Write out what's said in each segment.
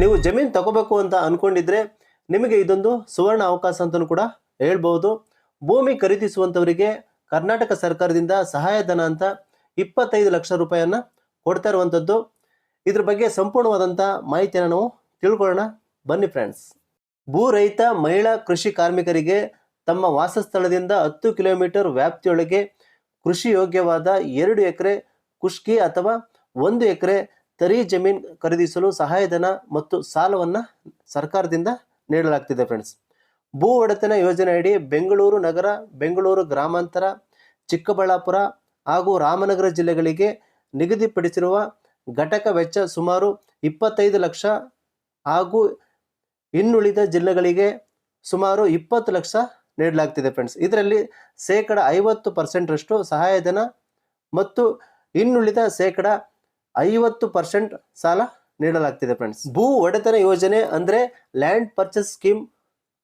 ನೀವು ಜಮೀನು ತಗೋಬೇಕು ಅಂತ ಅನ್ಕೊಂಡಿದ್ರೆ ನಿಮಗೆ ಇದೊಂದು ಸುವರ್ಣ ಅವಕಾಶ ಅಂತಲೂ ಕೂಡ ಹೇಳ್ಬೋದು. ಭೂಮಿ ಖರೀದಿಸುವಂಥವರಿಗೆ ಕರ್ನಾಟಕ ಸರ್ಕಾರದಿಂದ ಸಹಾಯಧನ ಅಂತ ಇಪ್ಪತ್ತೈದು ಲಕ್ಷ ರೂಪಾಯಿಯನ್ನು ಕೊಡ್ತಾ ಇರುವಂಥದ್ದು ಇದ್ರ ಬಗ್ಗೆ ಸಂಪೂರ್ಣವಾದಂಥ ಮಾಹಿತಿಯನ್ನು ನಾವು ತಿಳ್ಕೊಳ್ಳೋಣ. ಬನ್ನಿ ಫ್ರೆಂಡ್ಸ್ ಭೂ ರಹಿತ ಮಹಿಳಾ ಕೃಷಿ ಕಾರ್ಮಿಕರಿಗೆ ತಮ್ಮ ವಾಸಸ್ಥಳದಿಂದ ಹತ್ತು ಕಿಲೋಮೀಟರ್ ವ್ಯಾಪ್ತಿಯೊಳಗೆ ಕೃಷಿ ಯೋಗ್ಯವಾದ ಎರಡು ಎಕರೆ ಕುಷ್ಕಿ ಅಥವಾ ಒಂದು ಎಕರೆ ತರಿ ಜಮೀನ್ ಖರೀದಿಸಲು ಸಹಾಯಧನ ಮತ್ತು ಸಾಲವನ್ನ ಸರ್ಕಾರದಿಂದ ನೀಡಲಾಗ್ತಿದೆ ಫ್ರೆಂಡ್ಸ್ ಭೂ ಒಡೆತನ ಯೋಜನೆ ಅಡಿ ಬೆಂಗಳೂರು ನಗರ, ಬೆಂಗಳೂರು ಗ್ರಾಮಾಂತರ, ಚಿಕ್ಕಬಳ್ಳಾಪುರ ಹಾಗೂ ರಾಮನಗರ ಜಿಲ್ಲೆಗಳಿಗೆ ನಿಗದಿಪಡಿಸಿರುವ ಘಟಕ ವೆಚ್ಚ ಸುಮಾರು ಇಪ್ಪತ್ತೈದು ಲಕ್ಷ ಹಾಗೂ ಇನ್ನುಳಿದ ಜಿಲ್ಲೆಗಳಿಗೆ ಸುಮಾರು ಇಪ್ಪತ್ತು ಲಕ್ಷ ನೀಡಲಾಗ್ತಿದೆ ಫ್ರೆಂಡ್ಸ್ ಇದರಲ್ಲಿ ಶೇಕಡ ಐವತ್ತು ಪರ್ಸೆಂಟ್ರಷ್ಟು ಸಹಾಯಧನ ಮತ್ತು ಇನ್ನುಳಿದ ಶೇಕಡ ಐವತ್ತು ಪರ್ಸೆಂಟ್ ಸಾಲ ನೀಡಲಾಗ್ತಿದೆ ಫ್ರೆಂಡ್ಸ್ ಭೂ ಒಡೆತನ ಯೋಜನೆ ಅಂದರೆ land purchase scheme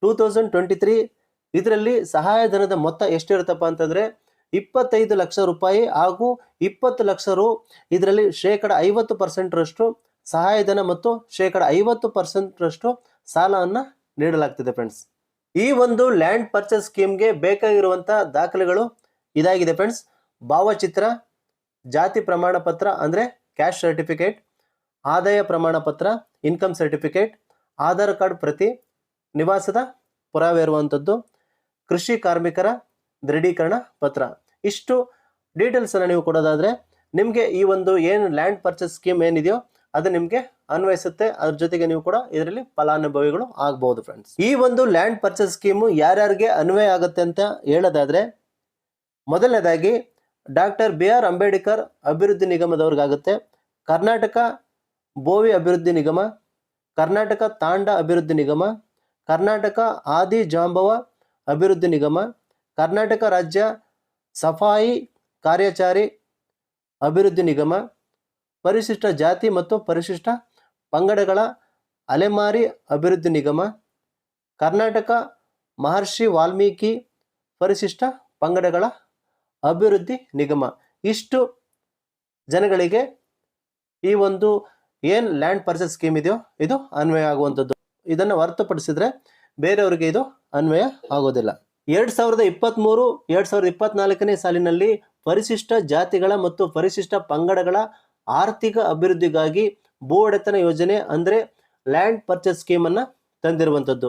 two thousand twenty three ಇದರಲ್ಲಿ ಸಹಾಯಧನದ ಮೊತ್ತ ಎಷ್ಟಿರುತ್ತಪ್ಪ ಅಂತಂದರೆ ಇಪ್ಪತ್ತೈದು ಲಕ್ಷ ರೂಪಾಯಿ ಹಾಗೂ ಇಪ್ಪತ್ತು ಲಕ್ಷ ರು ಇದರಲ್ಲಿ ಶೇಕಡ ಐವತ್ತು ಪರ್ಸೆಂಟ್ರಷ್ಟು ಸಹಾಯಧನ ಮತ್ತು ಶೇಕಡ ಐವತ್ತು ಪರ್ಸೆಂಟ್ರಷ್ಟು ಸಾಲವನ್ನು ನೀಡಲಾಗ್ತಿದೆ ಫ್ರೆಂಡ್ಸ್ ಈ ಒಂದು ಲ್ಯಾಂಡ್ ಪರ್ಚೇಸ್ ಸ್ಕೀಮ್ಗೆ ಬೇಕಾಗಿರುವಂಥ ದಾಖಲೆಗಳು ಇದಾಗಿದೆ ಫ್ರೆಂಡ್ಸ್ ಭಾವಚಿತ್ರ, ಜಾತಿ ಪ್ರಮಾಣ ಪತ್ರ ಅಂದರೆ ಕ್ಯಾಶ್ ಸರ್ಟಿಫಿಕೇಟ್ ಆದಾಯ ಪ್ರಮಾಣ ಪತ್ರ ಇನ್ಕಮ್ ಸರ್ಟಿಫಿಕೇಟ್ ಆಧಾರ್ ಕಾರ್ಡ್ ಪ್ರತಿ ನಿವಾಸದ ಪುರಾವೆ ಇರುವಂಥದ್ದು ಕೃಷಿ ಕಾರ್ಮಿಕರ ದೃಢೀಕರಣ ಪತ್ರ. ಇಷ್ಟು ಡೀಟೇಲ್ಸನ್ನು ನೀವು ಕೊಡೋದಾದರೆ, ನಿಮಗೆ ಈ ಒಂದು ಏನು ಲ್ಯಾಂಡ್ ಪರ್ಚೇಸ್ ಸ್ಕೀಮ್ ಏನಿದೆಯೋ ಅದು ನಿಮಗೆ ಅನ್ವಯಿಸುತ್ತೆ. ಅದ್ರ ಜೊತೆಗೆ ನೀವು ಕೂಡ ಇದರಲ್ಲಿ ಫಲಾನುಭವಿಗಳು ಆಗ್ಬೋದು ಫ್ರೆಂಡ್ಸ್ ಈ ಒಂದು ಲ್ಯಾಂಡ್ ಪರ್ಚೇಸ್ ಸ್ಕೀಮು ಯಾರ್ಯಾರಿಗೆ ಅನ್ವಯ ಆಗುತ್ತೆ ಅಂತ ಹೇಳೋದಾದರೆ, ಮೊದಲನೇದಾಗಿ ಡಾಕ್ಟರ್ ಬಿ ಆರ್ ಅಂಬೇಡ್ಕರ್ ಅಭಿವೃದ್ಧಿ ನಿಗಮದವ್ರಿಗಾಗುತ್ತೆ. ಕರ್ನಾಟಕ ಬೋವಿ ಅಭಿವೃದ್ಧಿ ನಿಗಮ, ಕರ್ನಾಟಕ ತಾಂಡ ಅಭಿವೃದ್ಧಿ ನಿಗಮ, ಕರ್ನಾಟಕ ಆದಿ ಜಾಂಬವ ಅಭಿವೃದ್ಧಿ ನಿಗಮ, ಕರ್ನಾಟಕ ರಾಜ್ಯ ಸಫಾಯಿ ಕಾರ್ಯಚಾರಿ ಅಭಿವೃದ್ಧಿ ನಿಗಮ, ಪರಿಶಿಷ್ಟ ಜಾತಿ ಮತ್ತು ಪರಿಶಿಷ್ಟ ಪಂಗಡಗಳ ಅಲೆಮಾರಿ ಅಭಿವೃದ್ಧಿ ನಿಗಮ, ಕರ್ನಾಟಕ ಮಹರ್ಷಿ ವಾಲ್ಮೀಕಿ ಪರಿಶಿಷ್ಟ ಪಂಗಡಗಳ ಅಭಿವೃದ್ಧಿ ನಿಗಮ. ಇಷ್ಟು ಜನಗಳಿಗೆ ಈ ಒಂದು ಏನು ಲ್ಯಾಂಡ್ ಪರ್ಚೇಸ್ ಸ್ಕೀಮ್ ಇದೆಯೋ ಇದು ಅನ್ವಯ ಆಗುವಂಥದ್ದು. ಇದನ್ನು ಹೊರತುಪಡಿಸಿದ್ರೆ ಬೇರೆಯವರಿಗೆ ಇದು ಅನ್ವಯ ಆಗೋದಿಲ್ಲ. ಎರಡು ಸಾವಿರದ ಇಪ್ಪತ್ತ್ಮೂರು ಎರಡು ಸಾವಿರದ ಇಪ್ಪತ್ನಾಲ್ಕನೇ ಸಾಲಿನಲ್ಲಿ ಪರಿಶಿಷ್ಟ ಜಾತಿಗಳ ಮತ್ತು ಪರಿಶಿಷ್ಟ ಪಂಗಡಗಳ ಆರ್ಥಿಕ ಅಭಿವೃದ್ಧಿಗಾಗಿ ಭೂ ಒಡೆತನ ಯೋಜನೆ ಅಂದರೆ ಲ್ಯಾಂಡ್ ಪರ್ಚೇಸ್ ಸ್ಕೀಮನ್ನು ತಂದಿರುವಂಥದ್ದು.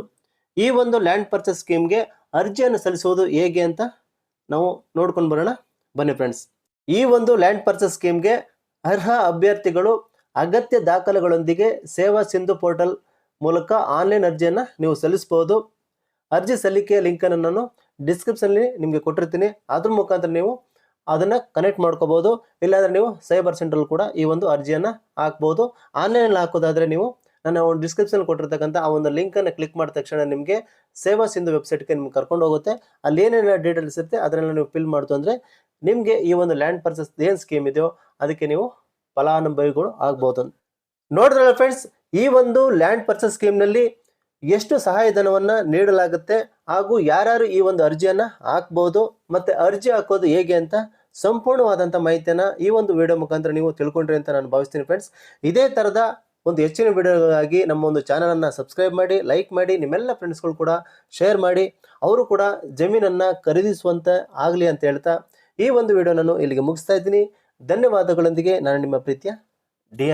ಈ ಒಂದು ಲ್ಯಾಂಡ್ ಪರ್ಚೇಸ್ ಸ್ಕೀಮ್ಗೆ ಅರ್ಜಿಯನ್ನು ಸಲ್ಲಿಸುವುದು ಹೇಗೆ ಅಂತ ನಾವು ನೋಡ್ಕೊಂಡು ಬರೋಣ. ಬನ್ನಿ ಫ್ರೆಂಡ್ಸ್ ಈ ಒಂದು ಲ್ಯಾಂಡ್ ಪರ್ಚೇಸ್ ಸ್ಕೀಮ್ಗೆ ಅರ್ಹ ಅಭ್ಯರ್ಥಿಗಳು ಅಗತ್ಯ ದಾಖಲೆಗಳೊಂದಿಗೆ ಸೇವಾ ಸಿಂಧು ಪೋರ್ಟಲ್ ಮೂಲಕ ಆನ್ಲೈನ್ ಅರ್ಜಿಯನ್ನು ನೀವು ಸಲ್ಲಿಸಬಹುದು ಅರ್ಜಿ ಸಲ್ಲಿಕೆಯ ಲಿಂಕನ್ನು ನಾನು ಡಿಸ್ಕ್ರಿಪ್ಷನ್ಲಿ ನಿಮಗೆ ಕೊಟ್ಟಿರ್ತೀನಿ. ಅದ್ರ ಮುಖಾಂತರ ನೀವು ಅದನ್ನು ಕನೆಕ್ಟ್ ಮಾಡ್ಕೋಬೋದು. ಇಲ್ಲಾಂದರೆ ನೀವು ಸೈಬರ್ ಸೆಂಟ್ರಲ್ ಕೂಡ ಈ ಒಂದು ಅರ್ಜಿಯನ್ನು ಹಾಕ್ಬೋದು. ಆನ್ಲೈನಲ್ಲಿ ಹಾಕೋದಾದರೆ ನೀವು ನನ್ನ ಒಂದು ಡಿಸ್ಕ್ರಿಪ್ಷನ್ ಕೊಟ್ಟಿರ್ತಕ್ಕಂಥ ಆ ಒಂದು ಲಿಂಕನ್ನು ಕ್ಲಿಕ್ ಮಾಡಿದ ತಕ್ಷಣ ನಿಮಗೆ ಸೇವಾ ಸಿಂಧು ವೆಬ್ಸೈಟ್ಗೆ ನಿಮ್ಗೆ ಕರ್ಕೊಂಡು ಹೋಗುತ್ತೆ. ಅಲ್ಲಿ ಏನೇನೆಲ್ಲ ಡೀಟೇಲ್ಸ್ ಇರುತ್ತೆ, ಅದನ್ನೆಲ್ಲ ನೀವು ಫಿಲ್ ಮಾಡ್ತು ಅಂದರೆ ನಿಮಗೆ ಈ ಒಂದು ಲ್ಯಾಂಡ್ ಪರ್ಚೇಸ್ ಏನು ಸ್ಕೀಮ್ ಇದೆಯೋ ಅದಕ್ಕೆ ನೀವು ಫಲಾನುಭವಿಗಳು ಆಗ್ಬೋದು. ನೋಡಿದ್ರಲ್ಲ ಫ್ರೆಂಡ್ಸ್ ಈ ಒಂದು ಲ್ಯಾಂಡ್ ಪರ್ಚೇಸ್ ಸ್ಕೀಮ್ನಲ್ಲಿ ಎಷ್ಟು ಸಹಾಯಧನವನ್ನು ನೀಡಲಾಗುತ್ತೆ ಹಾಗೂ ಯಾರ್ಯಾರು ಈ ಒಂದು ಅರ್ಜಿಯನ್ನು ಹಾಕ್ಬೋದು ಮತ್ತು ಅರ್ಜಿ ಹಾಕೋದು ಹೇಗೆ ಅಂತ ಸಂಪೂರ್ಣವಾದಂಥ ಮಾಹಿತಿಯನ್ನು ಈ ಒಂದು ವಿಡಿಯೋ ಮುಖಾಂತರ ನೀವು ತಿಳ್ಕೊಂಡ್ರಿ ಅಂತ ನಾನು ಭಾವಿಸ್ತೀನಿ ಫ್ರೆಂಡ್ಸ್ ಇದೇ ಥರದ ಒಂದು ಹೆಚ್ಚಿನ ವಿಡಿಯೋಗಾಗಿ ನಮ್ಮ ಒಂದು ಚಾನಲನ್ನು ಸಬ್ಸ್ಕ್ರೈಬ್ ಮಾಡಿ ಲೈಕ್ ಮಾಡಿ, ನಿಮ್ಮೆಲ್ಲ ಫ್ರೆಂಡ್ಸ್ಗಳು ಕೂಡ ಶೇರ್ ಮಾಡಿ, ಅವರು ಕೂಡ ಜಮೀನನ್ನು ಖರೀದಿಸುವಂತೆ ಆಗಲಿ ಅಂತ ಹೇಳ್ತಾ ಈ ಒಂದು ವಿಡಿಯೋ ನಾನು ಇಲ್ಲಿಗೆ ಮುಗಿಸ್ತಾ ಇದ್ದೀನಿ. ಧನ್ಯವಾದಗಳೊಂದಿಗೆ ನಾನು ನಿಮ್ಮ ಪ್ರೀತಿಯ ಡಿ